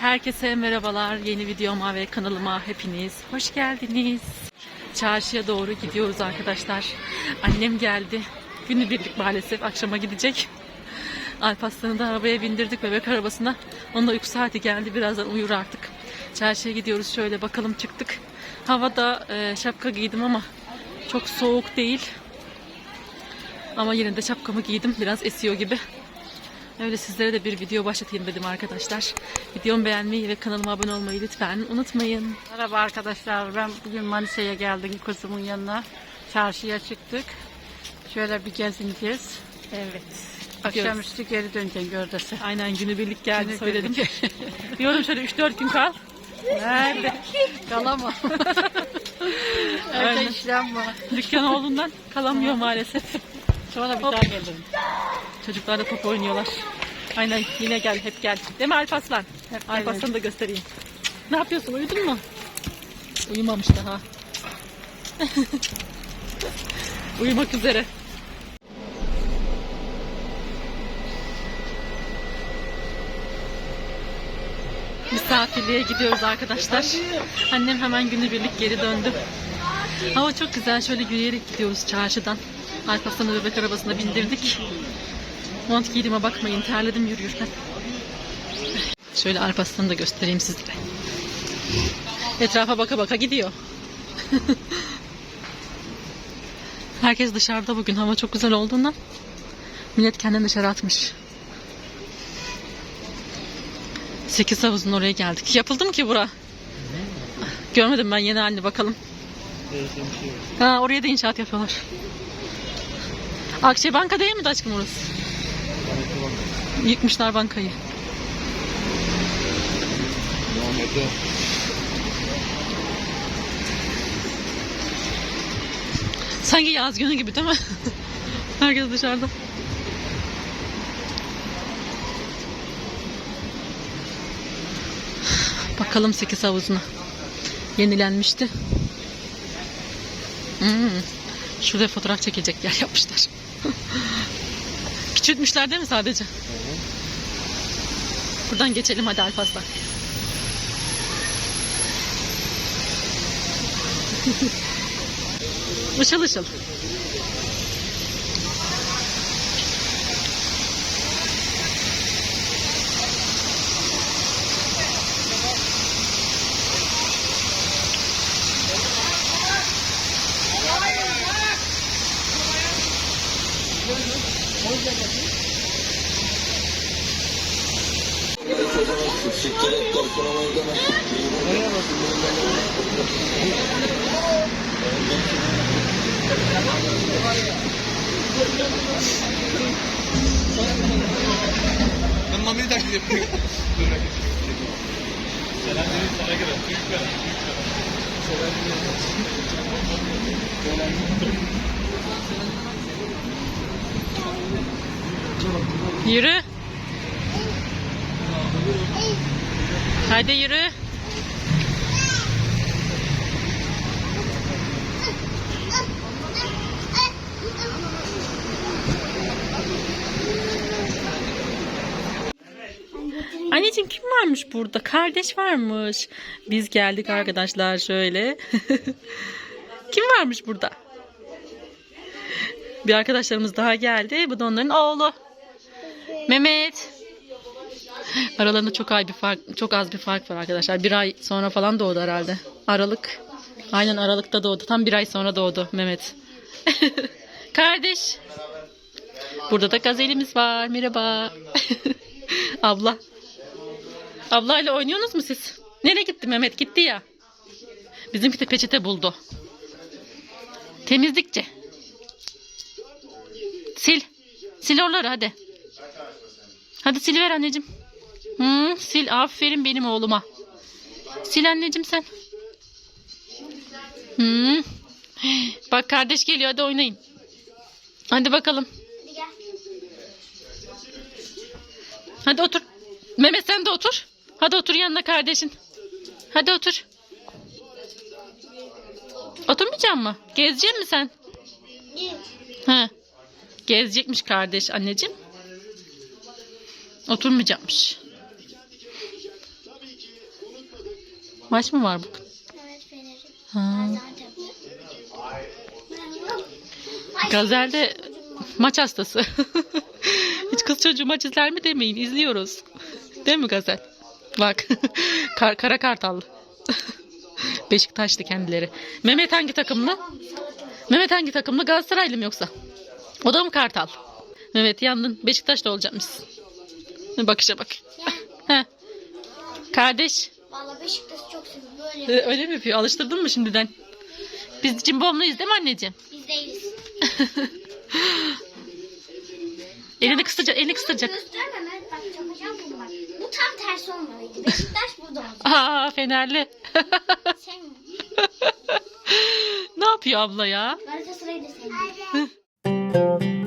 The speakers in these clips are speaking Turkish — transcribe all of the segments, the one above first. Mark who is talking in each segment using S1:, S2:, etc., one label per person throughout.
S1: Herkese merhabalar. Yeni videoma ve kanalıma hepiniz hoş geldiniz. Çarşıya doğru gidiyoruz arkadaşlar. Annem geldi. Günübirlik maalesef akşama gidecek. Alparslan'ı da arabaya bindirdik bebek arabasına. Onun da uyku saati geldi. Birazdan uyur artık. Çarşıya gidiyoruz şöyle bakalım çıktık. Havada e, şapka giydim ama çok soğuk değil. Ama yine de şapkamı giydim. Biraz esiyor gibi. Öyle sizlere de bir video başlatayım dedim arkadaşlar. Videomu beğenmeyi ve kanalıma abone olmayı lütfen unutmayın.
S2: Merhaba arkadaşlar. Ben bugün Manisa'ya geldim kuzumun yanına. Çarşıya çıktık. Şöyle bir gezineceğiz.
S1: Evet.
S2: Akşamüstü geri döneceğim gördesi.
S1: Aynen günübirlik geldi
S2: Günü
S1: söyledim. Diyorum şöyle 3-4 gün kal.
S2: Nerede? Kalamam. Evde işlem var.
S1: Dükkan olduğundan kalamıyor maalesef.
S2: Sonra bir daha gelirim.
S1: Çocuklar da top oynuyorlar. Aynen yine gel hep gel. Değil mi Alparslan?
S2: Hep
S1: Alparslan'ı da göstereyim. Ne yapıyorsun uyudun mu? Uyumamış daha. Uyumak üzere. Misafirliğe gidiyoruz arkadaşlar. Annem hemen günübirlik geri döndü. Hava çok güzel. Şöyle yürüyerek gidiyoruz çarşıdan. Alparslan'ı bebek arabasına bindirdik. Mont giydiğime bakmayın. Terledim yürürken. Şöyle Alparslan'ı da göstereyim sizlere. Etrafa baka baka gidiyor. Herkes dışarıda bugün. Hava çok güzel olduğundan. Millet kendini dışarı atmış. Sekiz havuzun oraya geldik. Yapıldı mı ki bura? Görmedim ben yeni halini bakalım. Ha, oraya da inşaat yapıyorlar. Akçe Banka değil mi aşkım orası? Yıkmışlar bankayı. Sanki yaz günü gibi değil mi? Herkes dışarıda. Bakalım 8 havuzuna. Yenilenmişti. Hmm. Şurada fotoğraf çekecek yer yapmışlar. Küçültmüşler değil mi sadece? Buradan geçelim hadi Alpas'tan. Işıl ışıl.
S3: Ben Mami'yi taklit yapıyorum.
S1: Yürü. Hadi yürü. Anneciğim kim varmış burada? Kardeş varmış. Biz geldik arkadaşlar şöyle. kim varmış burada? Bir arkadaşlarımız daha geldi. Bu da onların oğlu. Mehmet. Aralarında çok ay bir fark, çok az bir fark var arkadaşlar. Bir ay sonra falan doğdu herhalde. Aralık. Aynen Aralık'ta doğdu. Tam bir ay sonra doğdu Mehmet. Kardeş. Burada da gazelimiz var. Merhaba. Abla. Ablayla oynuyorsunuz mu siz? Nereye gitti Mehmet? Gitti ya. Bizimki de peçete buldu. Temizlikçi. Sil. Sil oraları hadi. Hadi siliver anneciğim. Hı, sil. Aferin benim oğluma. Sil anneciğim sen. Hı. Bak kardeş geliyor hadi oynayın. Hadi bakalım. Hadi otur. Mehmet sen de otur. Hadi otur yanına kardeşin. Hadi otur. Oturmayacak mı? Gezecek mi sen? He. Gezecekmiş kardeş anneciğim. Oturmayacakmış. Maç mı var bugün?
S4: Evet Fener'in.
S1: Ha.
S4: Gaziantep.
S1: Gazel de maç hastası. Hiç kız çocuğu maç izler mi demeyin. izliyoruz. Değil mi Gazel? Bak. Kar, kara kartallı. Beşiktaşlı kendileri. Mehmet hangi takımlı? Mehmet hangi takımlı? Galatasaraylı mı yoksa? O da mı kartal? Mehmet yandın. Beşiktaş'ta olacakmışsın. Bakışa bak. Heh. Kardeş.
S4: Valla Beşiktaş'ı çok seviyorum. Böyle
S1: e, Öyle mi yapıyor? Alıştırdın mı şimdiden? Biz cimbomluyuz değil mi anneciğim?
S4: biz değiliz.
S1: Elini kısacak, elini kısacak.
S4: Gösterme Mehmet bak yapacağım bunu bak. Bu tam tersi olmalıydı. Beşiktaş burada olacak.
S1: Aa Fenerli.
S4: Sevmiyorum.
S1: ne yapıyor abla ya?
S4: Galatasaray'ı da sevmiyorum.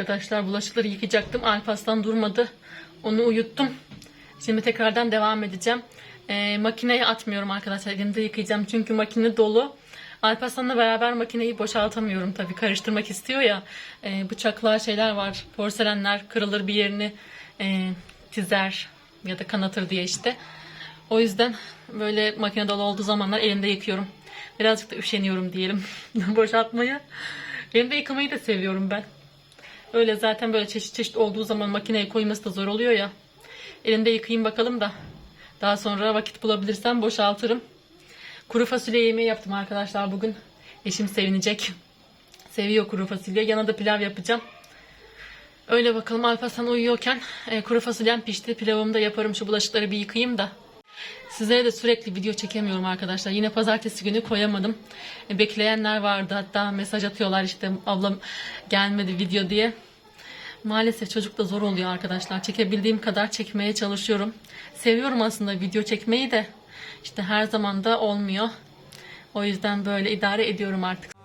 S1: Arkadaşlar. Bulaşıkları yıkayacaktım. Alparslan durmadı. Onu uyuttum. Şimdi tekrardan devam edeceğim. Ee, makineye atmıyorum arkadaşlar. Elimde yıkayacağım. Çünkü makine dolu. Alparslan'la beraber makineyi boşaltamıyorum tabii. Karıştırmak istiyor ya. Ee, bıçaklar şeyler var. Porselenler kırılır bir yerini e, çizer ya da kanatır diye işte. O yüzden böyle makine dolu olduğu zamanlar elimde yıkıyorum. Birazcık da üşeniyorum diyelim boşaltmayı. Elimde yıkamayı da seviyorum ben. Öyle zaten böyle çeşit çeşit olduğu zaman makineye koyması da zor oluyor ya. Elimde yıkayayım bakalım da. Daha sonra vakit bulabilirsem boşaltırım. Kuru fasulye yemeği yaptım arkadaşlar bugün. Eşim sevinecek. Seviyor kuru fasulye. Yanına da pilav yapacağım. Öyle bakalım Alparslan uyuyorken e, kuru fasulyem pişti. Pilavımı da yaparım. Şu bulaşıkları bir yıkayayım da. Sizlere de sürekli video çekemiyorum arkadaşlar. Yine pazartesi günü koyamadım. E, Bekleyenler vardı. Hatta mesaj atıyorlar işte ablam gelmedi video diye. Maalesef çocuk da zor oluyor arkadaşlar. Çekebildiğim kadar çekmeye çalışıyorum. Seviyorum aslında video çekmeyi de. İşte her zaman da olmuyor. O yüzden böyle idare ediyorum artık.